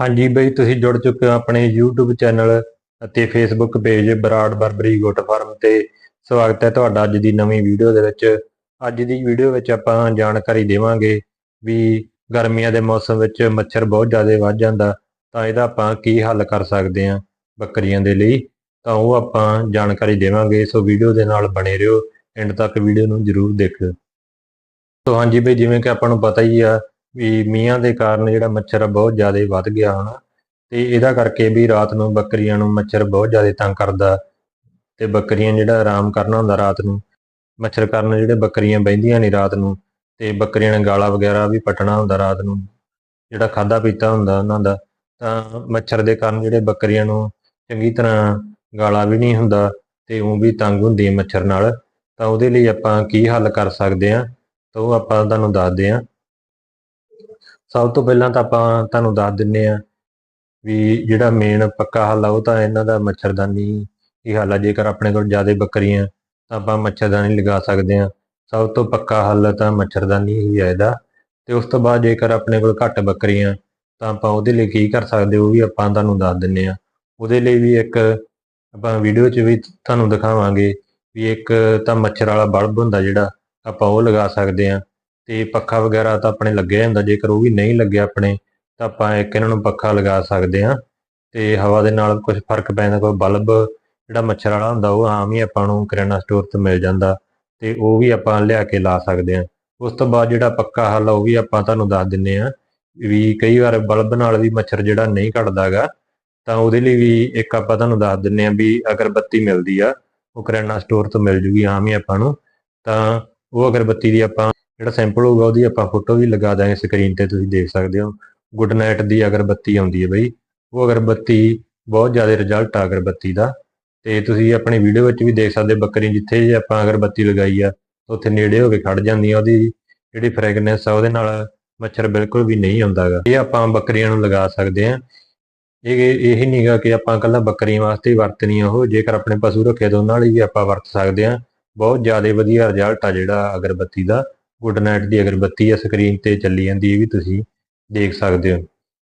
ਹਾਂਜੀ ਬਈ, ਤੁਸੀਂ ਜੁੜ ਚੁੱਕੇ ਹੋ ਆਪਣੇ YouTube ਚੈਨਲ ਅਤੇ Facebook ਪੇਜ ਬਰਾੜ ਬਰਬਰੀ ਗੁੱਟ ਫਾਰਮ ਤੇ। ਸਵਾਗਤ ਹੈ ਤੁਹਾਡਾ ਅੱਜ ਦੀ ਨਵੀਂ ਵੀਡੀਓ ਦੇ ਵਿੱਚ। ਅੱਜ ਦੀ ਵੀਡੀਓ ਵਿੱਚ ਆਪਾਂ ਜਾਣਕਾਰੀ ਦੇਵਾਂਗੇ ਵੀ ਗਰਮੀਆਂ ਦੇ ਮੌਸਮ ਵਿੱਚ ਮੱਛਰ ਬਹੁਤ ਜ਼ਿਆਦਾ ਵੱਧ ਜਾਂਦਾ, ਤਾਂ ਇਹਦਾ ਆਪਾਂ ਕੀ ਹੱਲ ਕਰ ਸਕਦੇ ਹਾਂ ਬੱਕਰੀਆਂ ਦੇ ਲਈ? ਤਾਂ ਉਹ ਆਪਾਂ ਜਾਣਕਾਰੀ ਦੇਵਾਂਗੇ, ਸੋ ਵੀਡੀਓ ਦੇ ਨਾਲ ਬਣੇ ਰਹੋ। ਐਂਡ ਤੱਕ ਵੀਡੀਓ ਨੂੰ ਜਰੂਰ ਦੇਖਿਓ। ਸੋ ਹਾਂਜੀ ਬਈ, ਜਿਵੇਂ ਕਿ ਆਪਾਂ ਨੂੰ ਪਤਾ ਹੀ ਆ ਵੀ ਮੀਆਂ ਦੇ ਕਾਰਨ ਜਿਹੜਾ ਮੱਛਰ ਆ ਬਹੁਤ ਜ਼ਿਆਦਾ ਵੱਧ ਗਿਆ ਹੁਣ ਤੇ ਇਹਦਾ ਕਰਕੇ ਵੀ ਰਾਤ ਨੂੰ ਬੱਕਰੀਆਂ ਨੂੰ ਮੱਛਰ ਬਹੁਤ ਜ਼ਿਆਦਾ ਤੰਗ ਕਰਦਾ ਤੇ ਬੱਕਰੀਆਂ ਜਿਹੜਾ ਆਰਾਮ ਕਰਨਾ ਹੁੰਦਾ ਰਾਤ ਨੂੰ। ਮੱਛਰ ਕਾਰਨ ਜਿਹੜੇ ਬੱਕਰੀਆਂ ਬਹਿੰਦੀਆਂ ਨਹੀਂ ਰਾਤ ਨੂੰ ਤੇ ਬੱਕਰੀਆਂ ਨੇ ਗਾਲਾ ਵਗੈਰਾ ਵੀ ਪਟਣਾ ਹੁੰਦਾ ਰਾਤ ਨੂੰ, ਜਿਹੜਾ ਖਾਦਾ ਪੀਤਾ ਹੁੰਦਾ ਉਹਨਾਂ ਦਾ, ਤਾਂ ਮੱਛਰ ਦੇ ਕਾਰਨ ਜਿਹੜੇ ਬੱਕਰੀਆਂ ਨੂੰ ਚੰਗੀ ਤਰ੍ਹਾਂ ਗਾਲਾ ਵੀ ਨਹੀਂ ਹੁੰਦਾ ਤੇ ਉਹ ਵੀ ਤੰਗ ਹੁੰਦੀ ਹੈ ਮੱਛਰ ਨਾਲ। ਤਾਂ ਉਹਦੇ ਲਈ ਆਪਾਂ ਕੀ ਹੱਲ ਕਰ ਸਕਦੇ ਹਾਂ, ਤਾਂ ਉਹ ਆਪਾਂ ਤੁਹਾਨੂੰ ਦੱਸਦੇ ਹਾਂ। ਸਭ ਤੋਂ ਪਹਿਲਾਂ ਤਾਂ ਆਪਾਂ ਤੁਹਾਨੂੰ ਦੱਸ ਦਿੰਨੇ ਆ ਵੀ ਜਿਹੜਾ ਮੇਨ ਪੱਕਾ ਹੱਲ ਆ, ਉਹ ਤਾਂ ਇਹਨਾਂ ਦਾ ਮੱਛਰਦਾਨੀ ਹੀ ਹੱਲ ਆ। ਜੇਕਰ ਆਪਣੇ ਕੋਲ ਜ਼ਿਆਦਾ ਬੱਕਰੀਆਂ, ਤਾਂ ਆਪਾਂ ਮੱਛਰਦਾਨੀ ਲਗਾ ਸਕਦੇ ਆ। ਸਭ ਤੋਂ ਪੱਕਾ ਹੱਲ ਤਾਂ ਮੱਛਰਦਾਨੀ ਹੀ ਹੈ ਇਹਦਾ। ਤੇ ਉਸ ਤੋਂ ਬਾਅਦ ਜੇਕਰ ਆਪਣੇ ਕੋਲ ਘੱਟ ਬੱਕਰੀਆਂ, ਤਾਂ ਆਪਾਂ ਉਹਦੇ ਲਈ ਕੀ ਕਰ ਸਕਦੇ, ਉਹ ਵੀ ਆਪਾਂ ਤੁਹਾਨੂੰ ਦੱਸ ਦਿੰਨੇ ਆ। ਉਹਦੇ ਲਈ ਵੀ ਇੱਕ ਆਪਾਂ ਵੀਡੀਓ 'ਚ ਵੀ ਤੁਹਾਨੂੰ ਦਿਖਾਵਾਂਗੇ ਵੀ ਇੱਕ ਤਾਂ ਮੱਛਰ ਵਾਲਾ ਬਲਬ ਹੁੰਦਾ ਜਿਹੜਾ, ਆਪਾਂ ਉਹ ਲਗਾ ਸਕਦੇ ਆ। ਤੇ ਪੱਖਾ ਵਗੈਰਾ ਤਾਂ ਆਪਣੇ ਲੱਗਿਆ ਹੁੰਦਾ ਜੇਕਰ ਉਹ ਵੀ ਨਹੀਂ ਲੱਗਿਆ ਆਪਣੇ, ਤਾਂ ਆਪਾਂ ਇੱਕ ਇਹਨਾਂ ਨੂੰ ਪੱਖਾ ਲਗਾ ਸਕਦੇ ਆ ਤੇ ਹਵਾ ਦੇ ਨਾਲ ਕੁਝ ਫ਼ਰਕ ਪੈਂਦਾ ਕੋਈ ਬਲਬ, ਜਿਹੜਾ ਮੱਛਰ ਵਾਲਾ ਹੁੰਦਾ, ਉਹ ਆਮ ਹੀ ਆਪਾਂ ਨੂੰ ਕਿਰਾਣਾ ਸਟੋਰ ਤੋਂ ਮਿਲ ਜਾਂਦਾ ਤੇ ਉਹ ਵੀ ਆਪਾਂ ਲਿਆ ਕੇ ਲਾ ਸਕਦੇ ਆ ਉਸ ਤੋਂ ਬਾਅਦ ਜਿਹੜਾ ਪੱਕਾ ਹੱਲ ਉਹ ਵੀ ਆਪਾਂ ਤੁਹਾਨੂੰ ਦੱਸ ਦਿੰਨੇ ਆ ਵੀ ਕਈ ਵਾਰ ਬਲਬ ਨਾਲ ਵੀ ਮੱਛਰ ਜਿਹੜਾ ਨਹੀਂ ਘਟਦਾਗਾ ਤਾਂ ਉਹਦੇ ਲਈ ਵੀ ਇੱਕ ਆਪਾਂ ਤੁਹਾਨੂੰ ਦੱਸ ਦਿੰਨੇ ਆ ਵੀ ਅਗਰਬੱਤੀ ਮਿਲਦੀ ਆ, ਉਹ ਕਿਰਾਣਾ ਸਟੋਰ ਤੋਂ ਮਿਲ ਜੂਗੀ ਆਮ ਹੀ ਆਪਾਂ ਨੂੰ, ਤਾਂ ਉਹ ਅਗਰਬੱਤੀ ਦੀ ਆਪਾਂ ਜਿਹੜਾ ਸੈਂਪਲ ਹੋਊਗਾ ਉਹਦੀ ਆਪਾਂ ਫੋਟੋ ਵੀ ਲਗਾ ਦਾਂਗੇ ਸਕਰੀਨ ਤੇ, ਤੁਸੀਂ ਦੇਖ ਸਕਦੇ ਹੋ। ਗੁੱਡ ਨਾਈਟ ਦੀ ਅਗਰਬੱਤੀ ਆਉਂਦੀ ਹੈ ਬਈ। ਉਹ ਅਗਰਬੱਤੀ ਬਹੁਤ ਜ਼ਿਆਦਾ ਰਿਜ਼ਲਟ ਆ ਅਗਰਬੱਤੀ ਦਾ। ਤੇ ਤੁਸੀਂ ਆਪਣੀ ਵੀਡੀਓ ਵਿੱਚ ਵੀ ਦੇਖ ਸਕਦੇ ਬੱਕਰੀ ਜਿੱਥੇ ਜੇ ਆਪਾਂ ਅਗਰਬੱਤੀ ਲਗਾਈ ਆ ਉੱਥੇ ਨੇੜੇ ਹੋ ਕੇ ਖੜ ਜਾਂਦੀ ਆ। ਉਹਦੀ ਜਿਹੜੀ ਫ੍ਰੈਗਨੈਂਸ ਆ, ਉਹਦੇ ਨਾਲ ਮੱਛਰ ਬਿਲਕੁਲ ਵੀ ਨਹੀਂ ਆਉਂਦਾਗਾ। ਇਹ ਆਪਾਂ ਬੱਕਰੀਆਂ ਨੂੰ ਲਗਾ ਸਕਦੇ ਆ ਇਹ ਇਹ ਨਹੀਂਗਾ ਕਿ ਆਪਾਂ ਇਕੱਲਾ ਬੱਕਰੀਆਂ ਵਾਸਤੇ ਹੀ ਵਰਤਣੀ ਆ ਉਹ। ਜੇਕਰ ਆਪਣੇ ਪਸ਼ੂ ਰੱਖੇ ਤਾਂ ਉਹਨਾਂ ਲਈ ਵੀ ਆਪਾਂ ਵਰਤ ਸਕਦੇ ਆ ਬਹੁਤ ਜ਼ਿਆਦਾ ਵਧੀਆ ਰਿਜ਼ਲਟ ਆ ਜਿਹੜਾ ਅਗਰਬੱਤੀ ਦਾ। ਗੁੱਡ ਨਾਈਟ ਦੀ ਅਗਰਬੱਤੀ ਆ ਸਕਰੀਨ ਤੇ ਚੱਲੀ ਜਾਂਦੀ ਇਹ ਵੀ ਤੁਸੀਂ ਦੇਖ ਸਕਦੇ ਹੋ।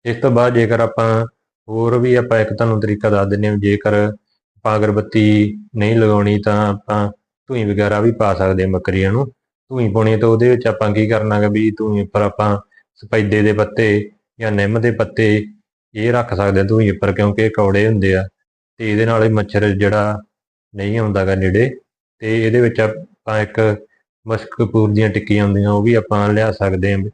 ਇਸ ਤੋਂ ਬਾਅਦ ਜੇਕਰ ਆਪਾਂ ਹੋਰ ਵੀ ਆਪਾਂ ਇੱਕ ਤੁਹਾਨੂੰ ਤਰੀਕਾ ਦੱਸ ਦਿੰਨੇ ਹਾਂ, ਜੇਕਰ ਆਪਾਂ ਅਗਰਬੱਤੀ ਨਹੀਂ ਲਗਾਉਣੀ ਤਾਂ ਆਪਾਂ ਧੂਈ ਵਗੈਰਾ ਵੀ ਪਾ ਸਕਦੇ ਹਾਂ ਬੱਕਰੀਆਂ ਨੂੰ। ਧੂਈ ਪਾਉਣੀ ਤਾਂ ਉਹਦੇ ਵਿੱਚ ਆਪਾਂ ਕੀ ਕਰਨਾਗਾ ਵੀ ਧੂਈ ਉੱਪਰ ਆਪਾਂ ਸਪੈਦੇ ਦੇ ਪੱਤੇ ਜਾਂ ਨਿੰਮ ਦੇ ਪੱਤੇ ਇਹ ਰੱਖ ਸਕਦੇ ਹਾਂ ਧੂਈ ਉੱਪਰ ਕਿਉਂਕਿ ਕੌੜੇ ਹੁੰਦੇ ਆ ਤੇ ਇਹਦੇ ਨਾਲ ਹੀ ਮੱਛਰ ਜਿਹੜਾ ਨਹੀਂ ਆਉਂਦਾਗਾ ਨੇੜੇ ਤੇ ਇਹਦੇ ਵਿੱਚ ਆਪਾਂ ਇੱਕ ਮਸਕ ਕਪੂਰ ਦੀਆਂ ਟਿੱਕੀਆਂ ਹੁੰਦੀਆਂ, ਉਹ ਵੀ ਆਪਾਂ ਲਿਆ ਸਕਦੇ ਹਾਂ।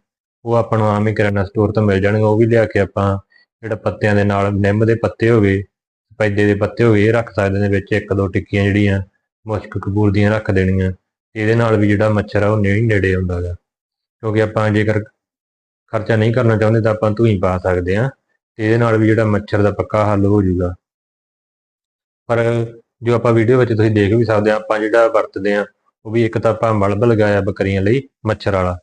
ਉਹ ਆਪਾਂ ਨੂੰ ਆਮ ਹੀ ਕਿਰਾਣਾ ਸਟੋਰ ਤੋਂ ਮਿਲ ਜਾਣਗੇ, ਉਹ ਵੀ ਲਿਆ ਕੇ ਆਪਾਂ ਜਿਹੜਾ ਪੱਤਿਆਂ ਦੇ ਨਾਲ, ਨਿੰਮ ਦੇ ਪੱਤੇ ਹੋ ਗਏ ਸਪੈਦੇ ਦੇ ਪੱਤੇ ਹੋ ਗਏ, ਇਹ ਰੱਖ ਸਕਦੇ ਨੇ ਵਿੱਚ, ਇੱਕ ਦੋ ਟਿੱਕੀਆਂ ਜਿਹੜੀਆਂ ਮੁਸ਼ਕ ਕਪੂਰ ਦੀਆਂ ਰੱਖ ਦੇਣੀਆਂ। ਇਹਦੇ ਨਾਲ ਵੀ ਜਿਹੜਾ ਮੱਛਰ ਆ, ਉਹ ਨੇੜੇ ਨੇੜੇ ਆਉਂਦਾਗਾ ਕਿਉਂਕਿ ਆਪਾਂ ਜੇਕਰ ਖਰਚਾ ਨਹੀਂ ਕਰਨਾ ਚਾਹੁੰਦੇ, ਤਾਂ ਆਪਾਂ ਧੂਈ ਪਾ ਸਕਦੇ ਆ ਤੇ ਇਹਦੇ ਨਾਲ ਵੀ ਜਿਹੜਾ ਮੱਛਰ ਦਾ ਪੱਕਾ ਹੱਲ ਹੋ ਜਾਊਗਾ। ਪਰ ਜੋ ਆਪਾਂ ਵੀਡੀਓ ਵਿੱਚ ਤੁਸੀਂ ਦੇਖ ਵੀ ਸਕਦੇ ਆ ਆਪਾਂ ਜਿਹੜਾ ਵਰਤਦੇ ਆ ਉਹ ਵੀ ਇੱਕ ਤਾਂ ਆਪਾਂ ਬਲਬ ਲਗਾਇਆ ਬੱਕਰੀਆਂ ਲਈ ਮੱਛਰ ਵਾਲਾ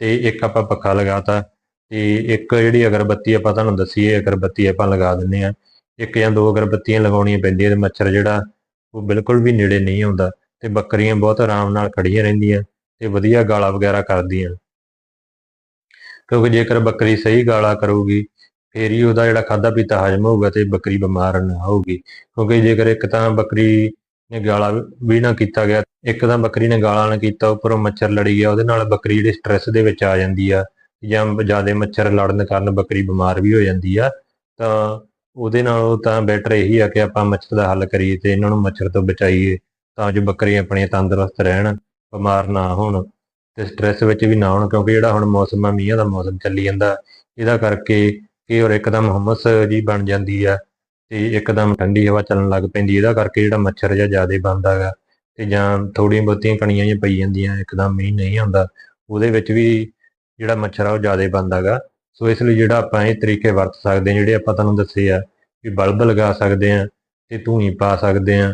ਤੇ ਇੱਕ ਆਪਾਂ ਪੱਖਾ ਲਗਾਤਾ ਤੇ ਇੱਕ ਜਿਹੜੀ ਅਗਰਬੱਤੀ ਆਪਾਂ ਤੁਹਾਨੂੰ ਦੱਸੀ ਹੈ ਅਗਰਬੱਤੀ ਆਪਾਂ ਲਗਾ ਦਿੰਨੇ ਆ ਇੱਕ ਜਾਂ ਦੋ ਅਗਰਬੱਤੀਆਂ ਲਗਾਉਣੀਆਂ ਪੈਂਦੀਆਂ ਤੇ ਮੱਛਰ ਜਿਹੜਾ ਉਹ ਬਿਲਕੁਲ ਵੀ ਨੇੜੇ ਨਹੀਂ ਆਉਂਦਾ ਤੇ ਬੱਕਰੀਆਂ ਬਹੁਤ ਆਰਾਮ ਨਾਲ ਖੜੀਆਂ ਰਹਿੰਦੀਆਂ ਤੇ ਵਧੀਆ ਗਾਲਾ ਵਗੈਰਾ ਕਰਦੀਆਂ। ਕਿਉਂਕਿ ਜੇਕਰ ਬੱਕਰੀ ਸਹੀ ਗਾਲਾ ਕਰੂਗੀ, ਫੇਰ ਹੀ ਉਹਦਾ ਜਿਹੜਾ ਖਾਦਾ ਪੀਤਾ ਹਜਮ ਹੋਊਗਾ ਤੇ ਬੱਕਰੀ ਬਿਮਾਰ ਨਾ ਹੋਊਗੀ। ਕਿਉਂਕਿ ਜੇਕਰ ਇੱਕ ਤਾਂ ਬੱਕਰੀ ਨੇ ਗਾਲਾ ਵੀ ਨਾ ਕੀਤਾ ਗਿਆ। ਇੱਕਦਮ ਬੱਕਰੀ ਨੇ ਗਾਲਾ ਨਾ ਕੀਤਾ, ਉੱਪਰੋਂ ਮੱਛਰ ਲੜੀ ਗਿਆ, ਉਹਦੇ ਨਾਲ ਬੱਕਰੀ ਜਿਹੜੀ ਸਟ੍ਰੈਸ ਦੇ ਵਿੱਚ ਆ ਜਾਂਦੀ ਆ ਜਾਂ ਜ਼ਿਆਦਾ ਮੱਛਰ ਲੜਨ ਕਾਰਨ ਬੱਕਰੀ ਬਿਮਾਰ ਵੀ ਹੋ ਜਾਂਦੀ ਆ, ਤਾਂ ਉਹਦੇ ਨਾਲੋਂ ਤਾਂ ਬੈਟਰ ਇਹੀ ਆ ਕਿ ਆਪਾਂ ਮੱਛਰ ਦਾ ਹੱਲ ਕਰੀਏ ਤੇ ਇਹਨਾਂ ਨੂੰ ਮੱਛਰ ਤੋਂ ਬਚਾਈਏ, ਤਾਂ ਜੋ ਬੱਕਰੀਆਂ ਆਪਣੀਆਂ ਤੰਦਰੁਸਤ ਰਹਿਣ, ਬਿਮਾਰ ਨਾ ਹੋਣ ਤੇ ਸਟ੍ਰੈਸ ਵਿੱਚ ਵੀ ਨਾ ਹੋਣ, ਕਿਉਂਕਿ ਜਿਹੜਾ ਹੁਣ ਮੌਸਮ ਆ, ਮੀਂਹਾਂ ਦਾ ਮੌਸਮ ਚੱਲੀ ਜਾਂਦਾ, ਇਹਦਾ ਕਰਕੇ ਕਿ ਹੋਰ ਇੱਕਦਮ ਹਮਸ ਜੀ ਬਣ ਜਾਂਦੀ ਆ। ਤੇ ਇੱਕਦਮ ਠੰਡੀ ਹਵਾ ਚੱਲਣ ਲੱਗ ਪੈਂਦੀ, ਇਹਦਾ ਕਰਕੇ ਜਿਹੜਾ ਮੱਛਰ ਜਿਹਾ ਜ਼ਿਆਦਾ ਬਣਦਾ ਹੈਗਾ ਤੇ ਜਾਂ ਥੋੜੀਆਂ ਬਹੁਤੀਆਂ ਕਣੀਆਂ ਜਿਹੀਆਂ ਪਈ ਜਾਂਦੀਆਂ, ਇੱਕਦਮ ਮੀਂਹ ਨਹੀਂ ਆਉਂਦਾ, ਉਹਦੇ ਵਿੱਚ ਵੀ ਜਿਹੜਾ ਮੱਛਰ ਆ ਉਹ ਜ਼ਿਆਦਾ ਬਣਦਾ ਹੈਗਾ ਸੋ ਇਸ ਲਈ ਜਿਹੜਾ ਆਪਾਂ ਇਹ ਤਰੀਕੇ ਵਰਤ ਸਕਦੇ ਹਾਂ, ਜਿਹੜੇ ਆਪਾਂ ਤੁਹਾਨੂੰ ਦੱਸੇ ਆ ਵੀ ਬਲਬ ਲਗਾ ਸਕਦੇ ਆ ਤੇ ਧੂਈ ਪਾ ਸਕਦੇ ਆ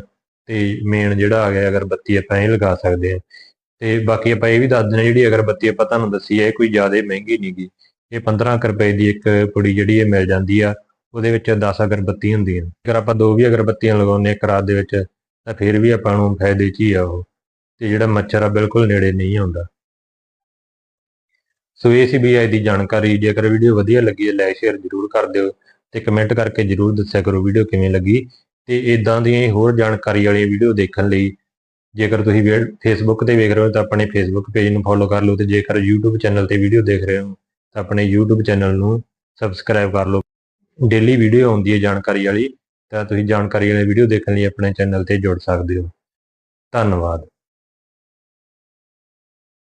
ਤੇ ਮੇਨ ਜਿਹੜਾ ਆ ਗਿਆ ਅਗਰਬੱਤੀ ਆਪਾਂ ਇਹ ਲਗਾ ਸਕਦੇ ਆ ਤੇ ਬਾਕੀ ਆਪਾਂ ਇਹ ਵੀ ਦੱਸ ਦਿੰਦੇ ਜਿਹੜੀ ਅਗਰਬੱਤੀ ਆਪਾਂ ਤੁਹਾਨੂੰ ਦੱਸੀ ਹੈ ਇਹ ਕੋਈ ਜ਼ਿਆਦਾ ਮਹਿੰਗੀ ਨਹੀਂਗੀ ਇਹ 15 ਕੁ ਰੁਪਏ ਦੀ ਇੱਕ ਪੁੜੀ ਜਿਹੜੀ ਇਹ ਮਿਲ ਜਾਂਦੀ ਆ। ਉਹਦੇ ਵਿੱਚ 10 ਅਗਰਬੱਤੀ ਹੁੰਦੀ ਹੈ ਜੇਕਰ ਆਪਾਂ ਦੋ ਵੀ ਅਗਰਬੱਤੀਆਂ ਲਗਾਉਂਦੇ ਇੱਕ ਰਾਤ ਦੇ ਵਿੱਚ, ਤਾਂ ਫਿਰ ਵੀ ਆਪਾਂ ਨੂੰ ਫਾਇਦੇ 'ਚ ਹੀ ਆ ਉਹ। ਤੇ ਜਿਹੜਾ ਮੱਛਰ ਆ, ਬਿਲਕੁਲ ਨੇੜੇ ਨਹੀਂ ਆਉਂਦਾ। ਸੋ ਇਹ ਸੀ ਵੀ ਆਈ ਦੀ ਜਾਣਕਾਰੀ। ਜੇਕਰ ਵੀਡੀਓ ਵਧੀਆ ਲੱਗੀ ਹੈ, ਲਾਈਕ, ਸ਼ੇਅਰ ਜ਼ਰੂਰ ਕਰ ਦਿਓ ਤੇ ਕਮੈਂਟ ਕਰਕੇ ਜ਼ਰੂਰ ਦੱਸਿਆ ਕਰੋ ਵੀਡੀਓ ਕਿਵੇਂ ਲੱਗੀ। ਤੇ ਇਦਾਂ ਦੀਆਂ ਹੀ ਹੋਰ ਜਾਣਕਾਰੀ ਵਾਲੀਆਂ ਵੀਡੀਓ ਦੇਖਣ ਲਈ, ਜੇਕਰ ਤੁਸੀਂ ਫੇਸਬੁੱਕ ਤੇ ਵੇਖ ਰਹੇ ਹੋ, ਤਾਂ ਆਪਣੇ ਫੇਸਬੁੱਕ ਪੇਜ ਨੂੰ ਫੋਲੋ ਕਰ ਲਓ। ਤੇ ਜੇਕਰ YouTube ਚੈਨਲ ਤੇ ਵੀਡੀਓ ਦੇਖ ਰਹੇ ਹੋ, ਤਾਂ ਆਪਣੇ YouTube ਚੈਨਲ ਨੂੰ ਸਬਸਕ੍ਰਾਈਬ ਕਰ ਲਓ। ਡੇਲੀ ਵੀਡੀਓ ਆਉਂਦੀ ਹੈ ਜਾਣਕਾਰੀ ਵਾਲੀ, ਤਾਂ ਤੁਸੀਂ ਜਾਣਕਾਰੀ ਵਾਲੀ ਵੀਡੀਓ ਦੇਖਣ ਲਈ ਆਪਣੇ ਚੈਨਲ ਤੇ ਜੁੜ ਸਕਦੇ ਹੋ। ਧੰਨਵਾਦ।